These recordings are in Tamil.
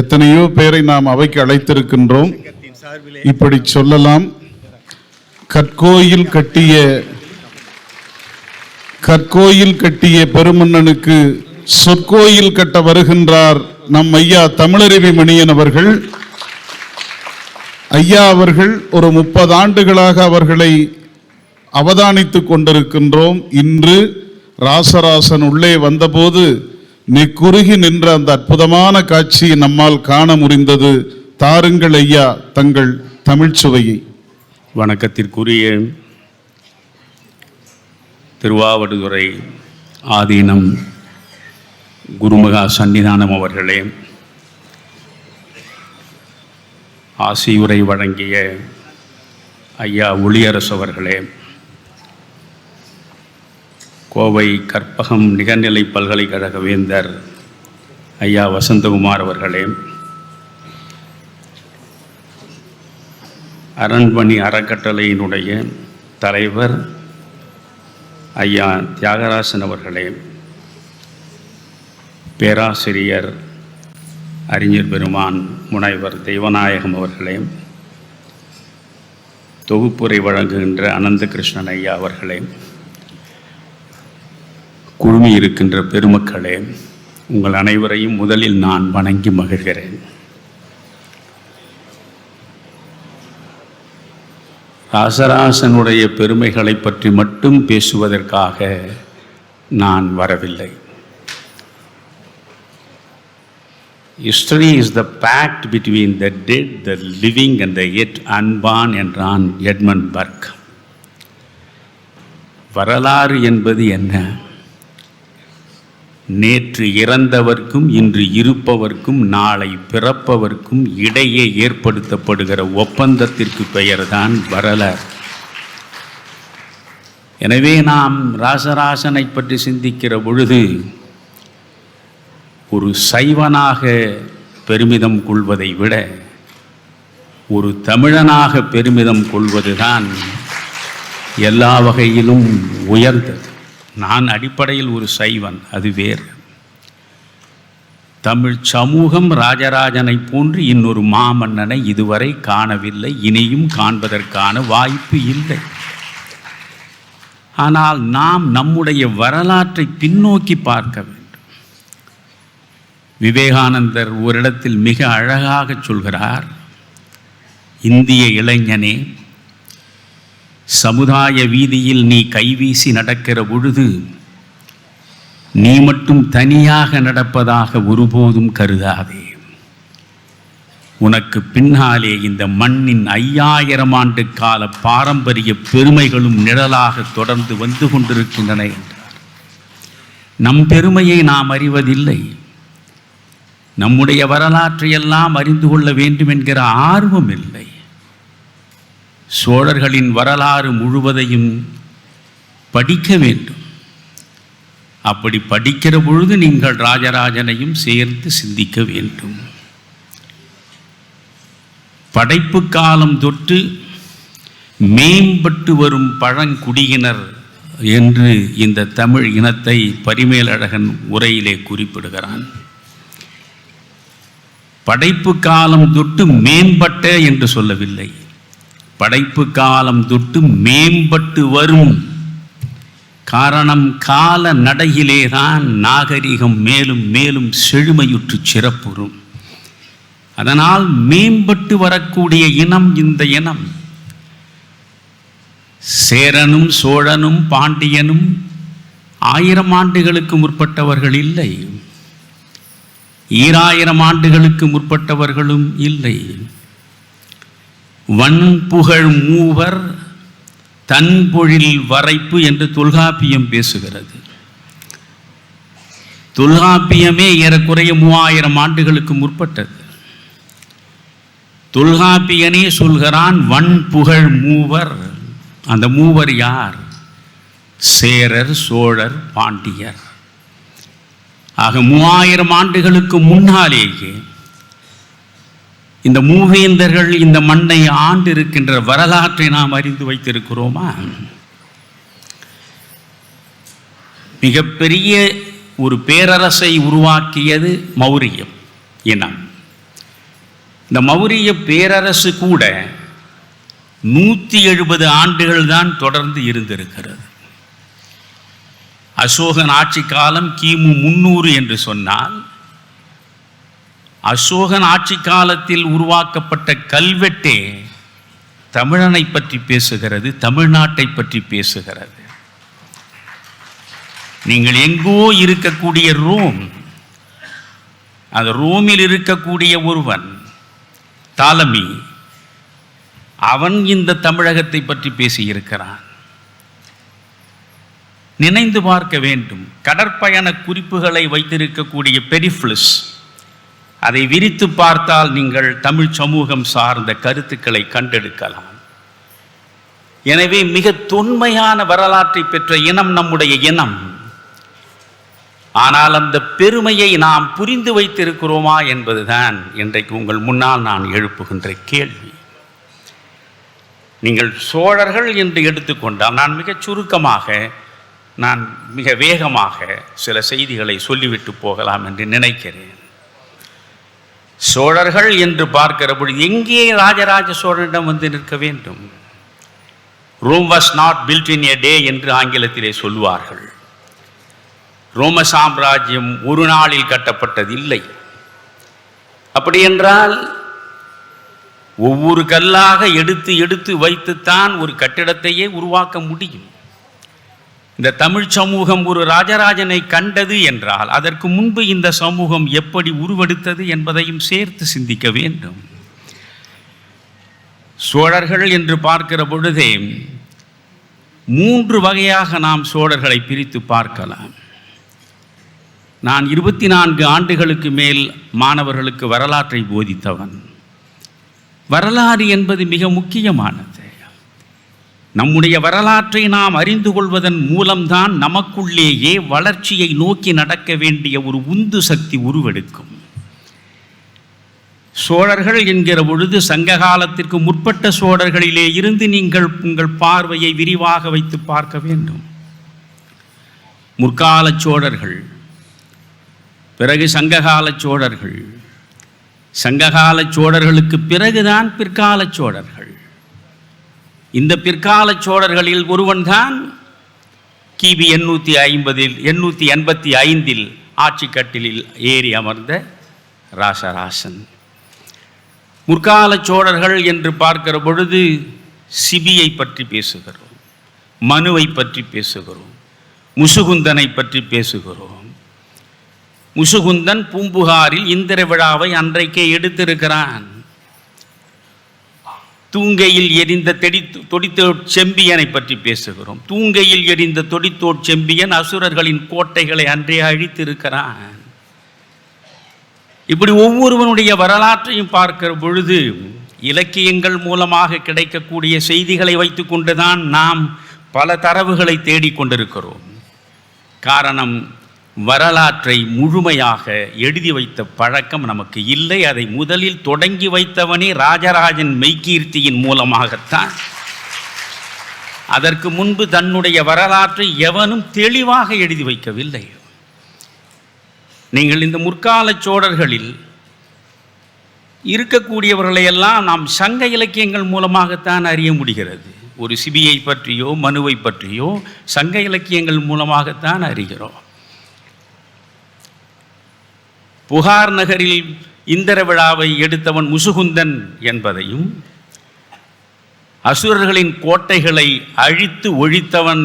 எத்தனையோ பேரை நாம் அவைக்கு அழைத்திருக்கின்றோம். இப்படி சொல்லலாம். கற்கோயில் கட்டிய கற்கோயில் கட்டிய பெருமன்னனுக்கு சொற்கோயில் கட்ட வருகின்றார் நம் ஐயா தமிழருவி மணியன் அவர்கள். ஐயா அவர்கள் ஒரு முப்பது ஆண்டுகளாக அவர்களை அவதானித்துக் கொண்டிருக்கின்றோம். இன்று ராசராசன் உள்ளே வந்தபோது நெக்குருகி நின்ற அந்த அற்புதமான காட்சியை நம்மால் காண முடிந்தது தாருங்கள் ஐயா தங்கள் தமிழ்ச்சுவையை வணக்கத்திற்குரிய திருவாவடுதுறை ஆதீனம் குருமகா சன்னிதானம் அவர்களே ஆசியுரை வழங்கிய ஐயா ஒளியரசு அவர்களே கோவை கற்பகம் நிகர்நிலை பல்கலைக்கழக வேந்தர் ஐயா வசந்தகுமார் அவர்களே. அரண்மணி அறக்கட்டளையினுடைய தலைவர் ஐயா தியாகராசன் அவர்களே. பேராசிரியர் அறிஞர் பெருமான் முனைவர் தெய்வநாயகம் அவர்களே. தொகுப்புரை வழங்குகின்ற அனந்த கிருஷ்ணன் ஐயா அவர்களே. குழுமி இருக்கின்ற பெருமக்களே உங்கள் அனைவரையும் முதலில் நான் வணங்கி மகிழ்கிறேன். ராசராசனுடைய பெருமைகளை பற்றி மட்டும் பேசுவதற்காக நான் வரவில்லை. History is the pact between the dead the living and the yet unborn என்றான் எட்மன் பர்க். வரலாறு என்பது என்ன? நேற்று இறந்தவர்க்கும் இன்று இருப்பவர்க்கும் நாளை பிறப்பவர்க்கும் இடையே ஏற்படுத்தப்படுகிற ஒப்பந்தத்திற்கு பெயர்தான் வரலாறு. எனவே நாம் ராசராசனை பற்றி சிந்திக்கிற பொழுது ஒரு சைவனாக பெருமிதம் கொள்வதை விட ஒரு தமிழனாக பெருமிதம் கொள்வதுதான் எல்லா வகையிலும் உயர்ந்தது. நான் அடிப்படையில் ஒரு சைவன் அது வேறு. தமிழ் சமூகம் ராஜராஜனை போன்று இன்னொரு மாமன்னனை இதுவரை காணவில்லை இனியும் காண்பதற்கான வாய்ப்பு இல்லை. ஆனால் நாம் நம்முடைய வரலாற்றை பின்னோக்கி பார்க்க வேண்டும். விவேகானந்தர் ஓரிடத்தில் மிக அழகாக சொல்கிறார் இந்திய இளைஞனே சமுதாய வீதியில் நீ கைவீசி நடக்கிற பொழுது நீ மட்டும் தனியாக நடப்பதாக ஒருபோதும் கருதாதே. உனக்கு பின்னாலே இந்த மண்ணின் ஐயாயிரம் ஆண்டு கால பாரம்பரிய பெருமைகளும் நிழலாக தொடர்ந்து வந்து கொண்டிருக்கின்றன என்றார். நம் பெருமையை நாம் அறிவதில்லை. நம்முடைய வரலாற்றையெல்லாம் அறிந்து கொள்ள வேண்டும் என்கிற ஆர்வம் இல்லை. சோழர்களின் வரலாறு முழுவதையும் படிக்க வேண்டும். அப்படி படிக்கிற பொழுது நீங்கள் ராஜராஜனையும் சேர்த்து சிந்திக்க வேண்டும். படைப்பு காலம் தொட்டு மேம்பட்டு வரும் பழங்குடியினர் என்று இந்த தமிழ் இனத்தை பரிமேலழகன் உரையிலே குறிப்பிடுகிறான். படைப்பு காலம் தொட்டு மேம்பட்ட என்று சொல்லவில்லை. படைப்பு காலம் தொட்டு மேம்பட்டு வரும். காரணம் கால நடையிலேதான் நாகரிகம் மேலும் மேலும் செழுமையுற்று சிறப்புறும். அதனால் மேம்பட்டு வரக்கூடிய இனம் இந்த இனம். சேரனும் சோழனும் பாண்டியனும் ஆயிரம் ஆண்டுகளுக்கு முற்பட்டவர்கள் இல்லை. ஈராயிரம் ஆண்டுகளுக்கு முற்பட்டவர்களும் இல்லை. வன்புகழ் மூவர் தன்பொழில் வரைப்பு என்று தொல்காப்பியம் பேசுகிறது. தொல்காப்பியமே ஏறக்குறைய மூவாயிரம் ஆண்டுகளுக்கு முற்பட்டது. தொல்காப்பியனே சொல்கிறான் வன்புகழ் மூவர். அந்த மூவர் யார்? சேரர் சோழர் பாண்டியர். ஆக மூவாயிரம் ஆண்டுகளுக்கு முன்னாலேயே இந்த மூவேந்தர்கள் இந்த மண்ணை ஆண்டு இருக்கின்ற வரலாற்றை நாம் அறிந்து வைத்திருக்கிறோமா? மிகப்பெரிய ஒரு பேரரசை உருவாக்கியது மௌரியம். இனம் இந்த மௌரிய பேரரசு கூட நூற்றி எழுபது ஆண்டுகள் தான் தொடர்ந்து இருந்திருக்கிறது. அசோகன் ஆட்சி காலம் கிமு முன்னூறு என்று சொன்னால் அசோகன் ஆட்சி காலத்தில் உருவாக்கப்பட்ட கல்வெட்டே தமிழனை பற்றி பேசுகிறது தமிழ்நாட்டை பற்றி பேசுகிறது. நீங்கள் எங்கோ இருக்கக்கூடிய ரோம் அந்த ரோமில் இருக்கக்கூடிய ஒருவன் தாலமி அவன் இந்த தமிழகத்தை பற்றி பேசியிருக்கிறான். நினைந்து பார்க்க வேண்டும். கடற்பயண குறிப்புகளை வைத்திருக்கக்கூடிய பெரிஃப்ளஸ் அதை விரித்து பார்த்தால் நீங்கள் தமிழ் சமூகம் சார்ந்த கருத்துக்களை கண்டெடுக்கலாம். எனவே மிக தொன்மையான வரலாற்றை பெற்ற இனம் நம்முடைய இனம். ஆனால் அந்த பெருமையை நாம் புரிந்து வைத்திருக்கிறோமா என்பதுதான் இன்றைக்கு உங்கள் முன்னால் நான் எழுப்புகின்ற கேள்வி. நீங்கள் சோழர்கள் என்று எடுத்துக்கொண்டால் நான் மிகச் சுருக்கமாக நான் மிக வேகமாக சில செய்திகளை சொல்லிவிட்டு போகலாம் என்று நினைக்கிறேன். சோழர்கள் என்று பார்க்கிற பொழுது எங்கே ராஜராஜ சோழனிடம் வந்து நிற்க வேண்டும்? Rome was not built in a day என்று ஆங்கிலத்திலே சொல்வார்கள் ரோம சாம்ராஜ்யம் ஒரு நாளில் கட்டப்பட்டது இல்லை. அப்படி என்றால் ஒவ்வொரு கல்லாக எடுத்து எடுத்து வைத்துத்தான் ஒரு கட்டிடத்தையே உருவாக்க முடியும். இந்த தமிழ் சமூகம் ஒரு ராஜராஜனை கண்டது என்றால் அதற்கு முன்பு இந்த சமூகம் எப்படி உருவெடுத்தது என்பதையும் சேர்த்து சிந்திக்க வேண்டும். சோழர்கள் என்று பார்க்கிற பொழுதே மூன்று வகையாக நாம் சோழர்களை பிரித்து பார்க்கலாம். நான் இருபத்தி நான்கு ஆண்டுகளுக்கு மேல் மாணவர்களுக்கு வரலாற்றை போதித்தவன். வரலாறு என்பது மிக முக்கியமானது. நம்முடைய வரலாற்றை நாம் அறிந்து கொள்வதன் மூலம்தான் நமக்குள்ளேயே வளர்ச்சியை நோக்கி நடக்க வேண்டிய ஒரு உந்து சக்தி உருவெடுக்கும். சோழர்கள் என்கிற பொழுது சங்க காலத்திற்கு முற்பட்ட சோழர்களிலே இருந்து நீங்கள் உங்கள் பார்வையை விரிவாக வைத்து பார்க்க வேண்டும். முற்கால சோழர்கள் பிறகு சங்ககால சோழர்கள் சங்ககால சோழர்களுக்கு பிறகுதான் பிற்கால சோழர்கள். இந்த பிற்கால சோழர்களில் ஒருவன்தான். கிபி எண்ணூற்றி ஐம்பதில் எண்ணூற்றி எண்பத்தி ஐந்தில் ஆட்சி கட்டிலில் ஏறி அமர்ந்த ராசராசன். முற்கால சோழர்கள் என்று பார்க்கிற பொழுது சிபியை பற்றி பேசுகிறோம் மனுவை பற்றி பேசுகிறோம் முசுகுந்தனை பற்றி பேசுகிறோம். முசுகுந்தன் பூம்புகாரில் இந்திர விழாவை அன்றைக்கே எடுத்திருக்கிறான். தூங்கையில் எரிந்த தெடி தொடித்தோட் செம்பியனை பற்றி பேசுகிறோம். தூங்கையில் எரிந்த தொடித்தோட் செம்பியன் அசுரர்களின் கோட்டைகளை அன்றே அழித்திருக்கிறான். இப்படி ஒவ்வொருவனுடைய வரலாற்றையும் பார்க்கிற பொழுது இலக்கியங்கள் மூலமாக கிடைக்கக்கூடிய செய்திகளை வைத்துக்கொண்டுதான் நாம் பல தரவுகளை தேடிக்கொண்டிருக்கிறோம் காரணம் வரலாற்றை முழுமையாக எழுதி வைத்த பழக்கம் நமக்கு இல்லை. அதை முதலில் தொடங்கி வைத்தவனே ராஜராஜன் மெய்கீர்த்தியின் மூலமாகத்தான். அதற்கு முன்பு தன்னுடைய வரலாற்றை எவனும் தெளிவாக எழுதி வைக்கவில்லை. நீங்கள் இந்த முற்கால சோழர்களில் இருக்கக்கூடியவர்களையெல்லாம் நாம் சங்க இலக்கியங்கள் மூலமாகத்தான் அறிய முடிகிறது. ஒரு சிபியை பற்றியோ மனுவை பற்றியோ சங்க இலக்கியங்கள் மூலமாகத்தான் அறிகிறோம். புகார் நகரில் இந்திர விழாவை எடுத்தவன் முசுகுந்தன் என்பதையும் அசுரர்களின் கோட்டைகளை அழித்து ஒழித்தவன்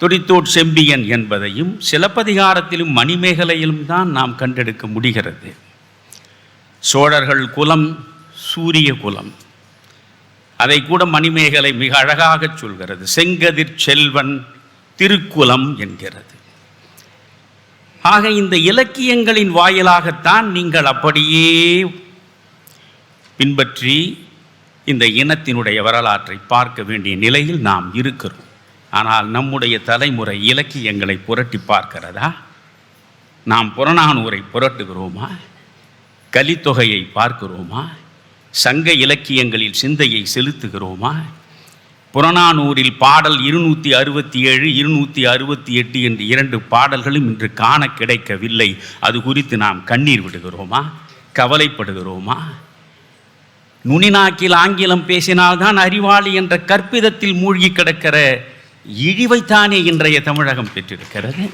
துடித்தோட் செம்பியன் என்பதையும் சிலப்பதிகாரத்திலும் மணிமேகலையிலும் தான் நாம் கண்டெடுக்க முடிகிறது. சோழர்கள் குலம் சூரிய குலம். அதை கூட மணிமேகலை மிக அழகாகச் சொல்கிறது. செங்கதிர் செல்வன் திருக்குலம் என்கிறது. ஆக இந்த இலக்கியங்களின் வாயிலாகத்தான் நீங்கள் அப்படியே பின்பற்றி இந்த இனத்தினுடைய வரலாற்றை பார்க்க வேண்டிய நிலையில் நாம் இருக்கிறோம். ஆனால் நம்முடைய தலைமுறை இலக்கியங்களை புரட்டி பார்க்கிறதா? நாம் புறநானூரை புரட்டுகிறோமா? கலித்தொகையை பார்க்கிறோமா? சங்க இலக்கியங்களில் சிந்தையை செலுத்துகிறோமா? புறநானூரில் பாடல் இருநூற்றி அறுபத்தி ஏழு இருநூற்றி அறுபத்தி எட்டு என்று இரண்டு பாடல்களும் இன்று காண கிடைக்கவில்லை. அது குறித்து நாம் கண்ணீர் விடுகிறோமா? கவலைப்படுகிறோமா? நுனிநாக்கில் ஆங்கிலம் பேசினால்தான் அறிவாளி என்ற கற்பிதத்தில் மூழ்கி கிடக்கிற இழிவைத்தானே இன்றைய தமிழகம் பெற்றிருக்கிறது?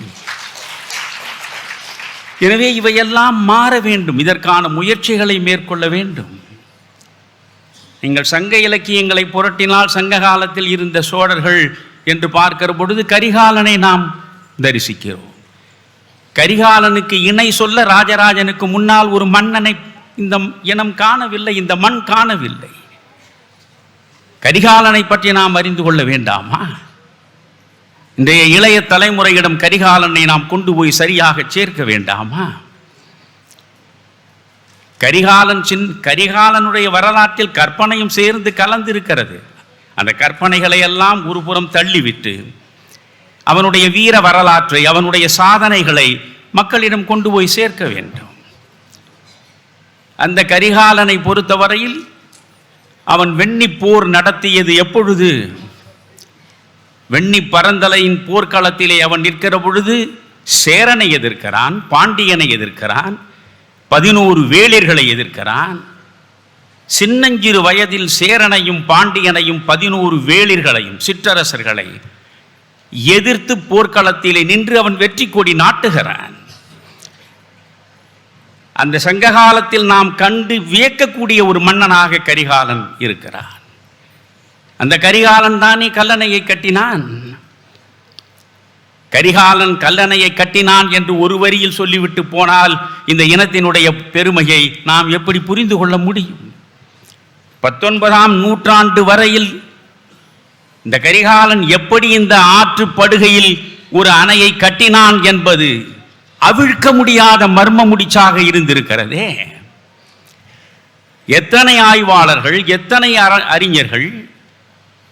எனவே இவையெல்லாம் மாற வேண்டும். இதற்கான முயற்சிகளை மேற்கொள்ள வேண்டும். நீங்கள் சங்க இலக்கியங்களை புரட்டினால் சங்க காலத்தில் இருந்த சோழர்கள் என்று பார்க்கிற பொழுது கரிகாலனை நாம் தரிசிக்கிறோம். கரிகாலனுக்கு இணை சொல்ல ராஜராஜனுக்கு முன்னால் ஒரு மன்னனை இந்த இனம் காணவில்லை இந்த மண் காணவில்லை. கரிகாலனை பற்றி நாம் அறிந்து கொள்ள வேண்டாமா? இன்றைய இளைய தலைமுறையிடம் கரிகாலனை நாம் கொண்டு போய் சரியாக சேர்க்க வேண்டாமா? கரிகாலன் சின் கரிகாலனுடைய வரலாற்றில் கற்பனையும் சேர்ந்து கலந்திருக்கிறது. அந்த கற்பனைகளை எல்லாம் ஒருபுறம் தள்ளிவிட்டு அவனுடைய வீர வரலாற்றை அவனுடைய சாதனைகளை மக்களிடம் கொண்டு போய் சேர்க்க வேண்டும். அந்த கரிகாலனை பொறுத்தவரையில் அவன் வெண்ணி போர் நடத்தியது எப்பொழுது? வெண்ணி பரந்தலையின் போர்க்களத்திலே அவன் நிற்கிற பொழுது சேரனை எதிர்க்கிறான் பாண்டியனை எதிர்க்கிறான் பதினோரு வேளிர்களை எதிர்க்கிறான். சின்னஞ்சிறு வயதில் சேரனையும் பாண்டியனையும் பதினோரு வேளிர்களையும் சிற்றரசர்களை எதிர்த்து போர்க்களத்திலே நின்று அவன் வெற்றி கொடி நாட்டுகிறான். அந்த சங்ககாலத்தில் நாம் கண்டு வியக்கக்கூடிய ஒரு மன்னனாக கரிகாலன் இருக்கிறான். அந்த கரிகாலன் தானே கல்லணையை கட்டினான். கரிகாலன் கல்லணையை கட்டினான் என்று ஒரு வரியில் சொல்லிவிட்டு போனால் இந்த இனத்தினுடைய பெருமையை நாம் எப்படி புரிந்து கொள்ள முடியும்? பத்தொன்பதாம் நூற்றாண்டு வரையில் இந்த கரிகாலன் எப்படி இந்த ஆற்று படுகையில் ஒரு அணையை கட்டினான் என்பது அவிழ்க்க முடியாத மர்ம முடிச்சாக இருந்திருக்கிறதே. எத்தனை ஆய்வாளர்கள் எத்தனை அற- அறிஞர்கள்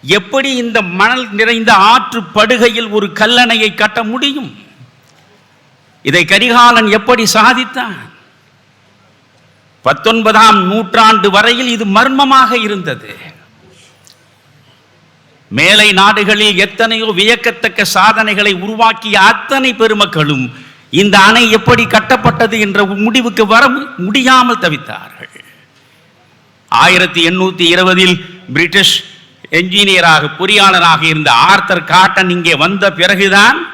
எப்படி இந்த மணல் நிறைந்த ஆற்று படுகையில் ஒரு கல்லணையை கட்ட முடியும்? இதை கரிகாலன் எப்படி சாதித்தான்? பத்தொன்பதாம் நூற்றாண்டு வரையில் இது மர்மமாக இருந்தது. மேலை நாடுகளில் எத்தனையோ வியக்கத்தக்க சாதனைகளை உருவாக்கிய அத்தனை பெருமக்களும் இந்த அணை எப்படி கட்டப்பட்டது என்ற முடிவுக்கு வர முடியாமல் தவித்தார்கள். ஆயிரத்தி எண்ணூத்தி இருபதில் பிரிட்டிஷ் என்ஜினியராக பொறியாளராக இருந்த ஆர்த்தர் காட்டன் இங்கே வந்த பிறகுதான்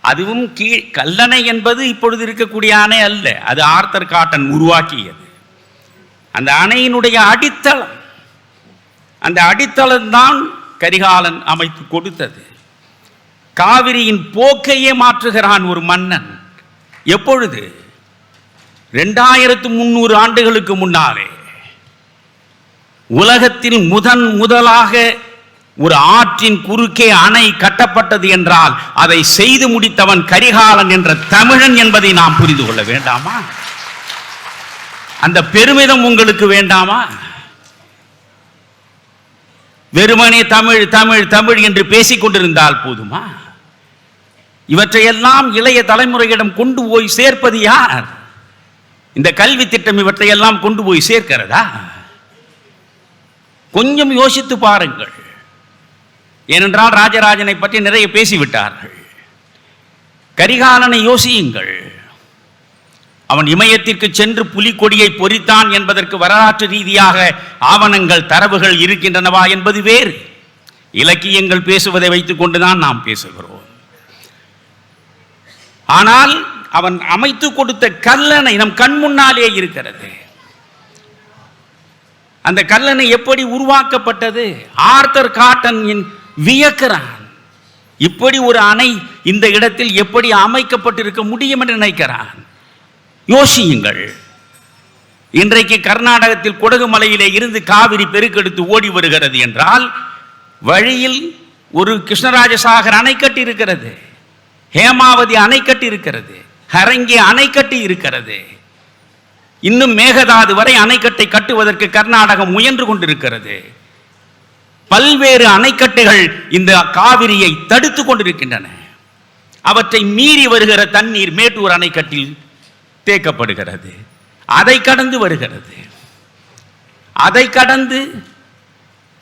அதுவும் கீழ் கல்லணை என்பது இப்பொழுது இருக்கக்கூடிய அணை அல்ல. அது ஆர்த்தர் காட்டன் உருவாக்கியது. அந்த அணையினுடைய அடித்தளம் அந்த அடித்தளம்தான் கரிகாலன் அமைத்து கொடுத்தது. காவிரியின் போக்கையே மாற்றுகிறான் ஒரு மன்னன். எப்பொழுது? ரெண்டாயிரத்து முந்நூறு ஆண்டுகளுக்கு முன்னாலே. உலகத்தில் முதன் முதலாக ஒரு ஆற்றின் குறுக்கே அணை கட்டப்பட்டது என்றால் அதை செய்து முடித்தவன் கரிகாலன் என்ற தமிழன் என்பதை நாம் புரிந்து கொள்ள வேண்டாமா? அந்த பெருமிதம் உங்களுக்கு வேண்டாமா? வெறுமனே தமிழ் தமிழ் தமிழ் என்று பேசிக் கொண்டிருந்தால் போதுமா? இவற்றையெல்லாம் இளைய தலைமுறையிடம் கொண்டு போய் சேர்ப்பது யார்? இந்த கல்வி திட்டம் இவற்றையெல்லாம் கொண்டு போய் சேர்க்கிறதா? கொஞ்சம் யோசித்து பாருங்கள். ஏனென்றால் ராஜராஜனை பற்றி நிறைய பேசிவிட்டார்கள். கரிகாலனை யோசியுங்கள். அவன் இமயத்திற்கு சென்று புலிக்கொடியை பொறித்தான் என்பதற்கு வரலாற்று ரீதியாக ஆவணங்கள் தரவுகள் இருக்கின்றனவா என்பது வேறு. இலக்கியங்கள் பேசுவதை வைத்துக் கொண்டுதான் நாம் பேசுகிறோம். ஆனால் அவன் அமைத்து கொடுத்த கல்லணை நம் கண் முன்னாலே இருக்கிறது. அந்த கல்லணை எப்படி உருவாக்கப்பட்டது? ஆர்த்தர் காட்டன் வியக்கிறான். இப்படி ஒரு அணை இந்த இடத்தில் எப்படி அமைக்கப்பட்டிருக்க முடியும் என்று நினைக்கிறான். யோசியுங்கள். இன்றைக்கு கர்நாடகத்தில் குடகு மலையிலே இருந்து காவிரி பெருக்கெடுத்து ஓடி வருகிறது என்றால் வழியில் ஒரு கிருஷ்ணராஜசாகர் அணை கட்டி இருக்கிறது ஹேமாவதி அணை கட்டி இருக்கிறது ஹரங்கி அணை கட்டி இருக்கிறது இன்னும் மேகதாது வரை அணைக்கட்டை கட்டுவதற்கு கர்நாடகம் முயன்று கொண்டிருக்கிறது. பல்வேறு அணைக்கட்டுகள் இந்த காவிரியை தடுத்து கொண்டிருக்கின்றன. அவற்றை மீறி வருகிற தண்ணீர் மேட்டூர் அணைக்கட்டில் தேக்கப்படுகிறது. அதை கடந்து வருகிறது. அதை கடந்து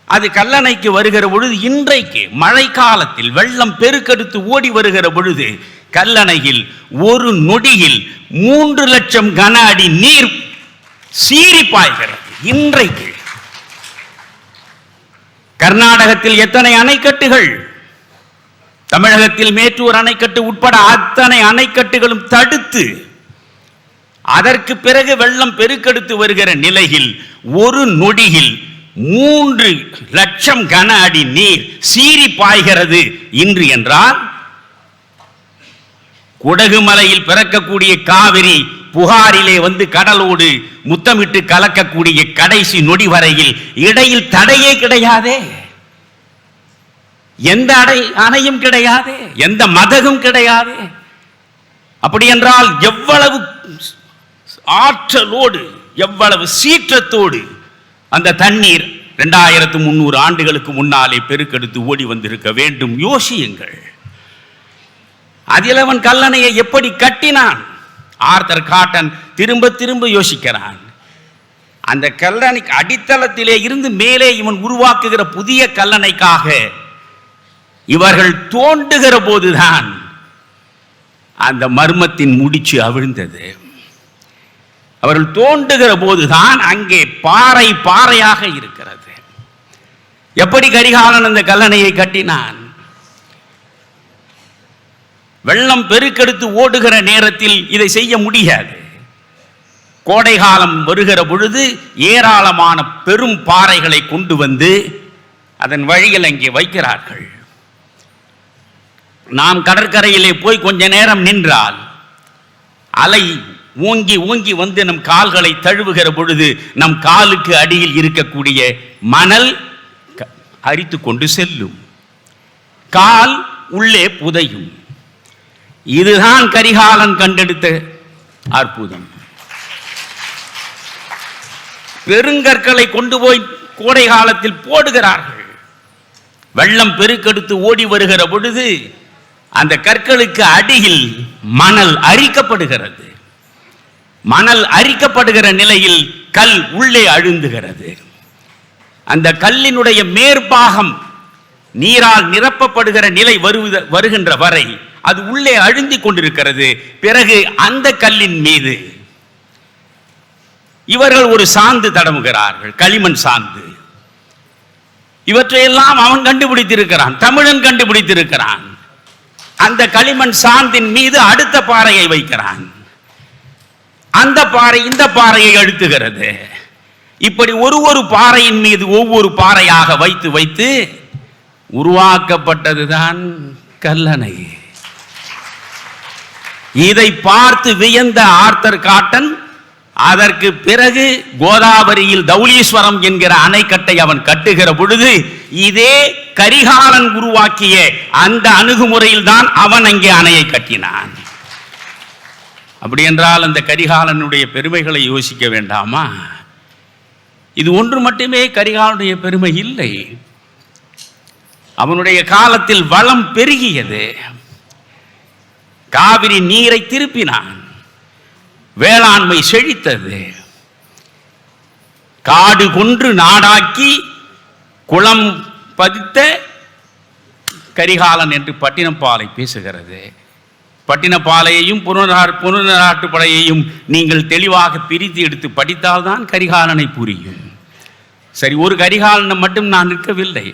அது கல்லணைக்கு வருகிற பொழுது இன்றைக்கு மழைக்காலத்தில் வெள்ளம் பெருக்கெடுத்து ஓடி வருகிற பொழுது கல்லணையில் ஒரு நொடியில் மூன்று லட்சம் கன அடி நீர் சீறி பாய்கிறது. இன்றைக்கு. கர்நாடகத்தில் எத்தனை அணைக்கட்டுகள்? தமிழகத்தில் மேட்டூர் அணைக்கட்டு உட்பட அத்தனை அணைக்கட்டுகளும் தடுத்து அதற்கு பிறகு வெள்ளம் பெருக்கெடுத்து வருகிற நிலையில் ஒரு நொடியில் மூன்று லட்சம் கன அடி நீர் சீறி பாய்கிறது இன்று என்றால் குடகு மலையில் பிறக்கக்கூடிய காவிரி புகாரிலே வந்து கடலோடு முத்தமிட்டு கலக்கக்கூடிய கடைசி நொடி வரையில் இடையில் தடையே கிடையாதே. எந்த அடை அணையும் கிடையாது. எந்த மதகும் கிடையாது. அப்படி என்றால் எவ்வளவு ஆற்றலோடு எவ்வளவு சீற்றத்தோடு அந்த தண்ணீர் ரெண்டாயிரத்து முந்நூறு ஆண்டுகளுக்கு முன்னாலே பெருக்கெடுத்து ஓடி வந்திருக்க வேண்டும். யோசியுங்கள். அதில் அவன் கல்லணையை எப்படி கட்டினான்? ஆர்தர் காட்டன் திரும்ப திரும்ப யோசிக்கிறான். அந்த கல்லணைக்கு அடித்தளத்திலே இருந்து மேலே இவன் உருவாக்குகிற புதிய கல்லணைக்காக இவர்கள் தோண்டுகிற போதுதான் அந்த மர்மத்தின் முடிச்சு அவிழ்ந்தது. அவர்கள் தோண்டுகிற போதுதான் அங்கே பாறை பாறையாக இருக்கிறது. எப்படி கரிகாலன் அந்த கல்லணையை கட்டினான்? வெள்ளம் பெருக்கெடுத்து ஓடுகிற நேரத்தில் இதை செய்ய முடியாது. கோடை காலம் வருகிற பொழுது ஏராளமான பெரும் பாறைகளை கொண்டு வந்து அதன் வழியில் அங்கே வைக்கிறார்கள். நாம் கடற்கரையிலே போய் கொஞ்ச நேரம் நின்றால் அலை ஓங்கி ஓங்கி வந்து நம் கால்களை தழுவுகிற பொழுது நம் காலுக்கு அடியில் இருக்கக்கூடிய மணல் க- அரித்து கொண்டு செல்லும். கால் உள்ளே புதையும். இதுதான் கரிகாலன் கண்டெடுத்த அற்புதம். பெருங்கற்களை கொண்டு போய் கோடை காலத்தில் போடுகிறார்கள். வெள்ளம் பெருக்கெடுத்து ஓடி வருகிற பொழுது அந்த கற்களுக்கு அடியில் மணல் அரிக்கப்படுகிறது. மணல் அரிக்கப்படுகிற நிலையில் கல் உள்ளே அழுந்துகிறது. அந்த கல்லினுடைய மேற்பாகம் நீரால் நிரப்பப்படுகிற நிலை வருகின்ற வரை அது உள்ளே அழுந்தி கொண்டிருக்கிறது. பிறகு அந்த கல்லின் மீது. இவர்கள் ஒரு சாந்து தடவுகிறார்கள் களிமண் சாந்து. இவற்றையெல்லாம் அவன் கண்டுபிடித்திருக்கிறான் தமிழன் கண்டுபிடித்திருக்கிறான். அந்த களிமண் சாந்தின் மீது அடுத்த பாறையை வைக்கிறான். அந்த பாறை இந்த பாறையை அழுத்துகிறது. இப்படி ஒரு ஒரு பாறையின் மீது ஒவ்வொரு பாறையாக வைத்து வைத்து உருவாக்கப்பட்டதுதான் கல்லணை. இதை பார்த்து வியந்த ஆர்த்தர் காட்டன் அதற்கு பிறகு கோதாவரியில் தௌலீஸ்வரம் என்கிற அணைக்கட்டை அவன் கட்டுகிற பொழுது இதே கரிகாலன் உருவாக்கிய அந்த அணுகுமுறையில் தான் அவன் அங்கே அணையை கட்டினான். அப்படி என்றால் அந்த கரிகாலனுடைய பெருமைகளை யோசிக்க வேண்டாமா? இது ஒன்று மட்டுமே கரிகாலனுடைய பெருமை இல்லை. அவனுடைய காலத்தில் வளம் பெருகியது. காவிரி நீரை திருப்பினான். வேளாண்மை செழித்தது. காடு கொன்று நாடாக்கி குளம் பதித்த கரிகாலன் என்று பட்டினப்பாலை பேசுகிறது. பட்டினப்பாலையையும் புனரார் புனராட்டு படையையும் நீங்கள் தெளிவாக பிரித்து எடுத்து படித்தால்தான் கரிகாலனை புரியும். சரி ஒரு கரிகாலனை மட்டும் நான் நிற்கவில்லை.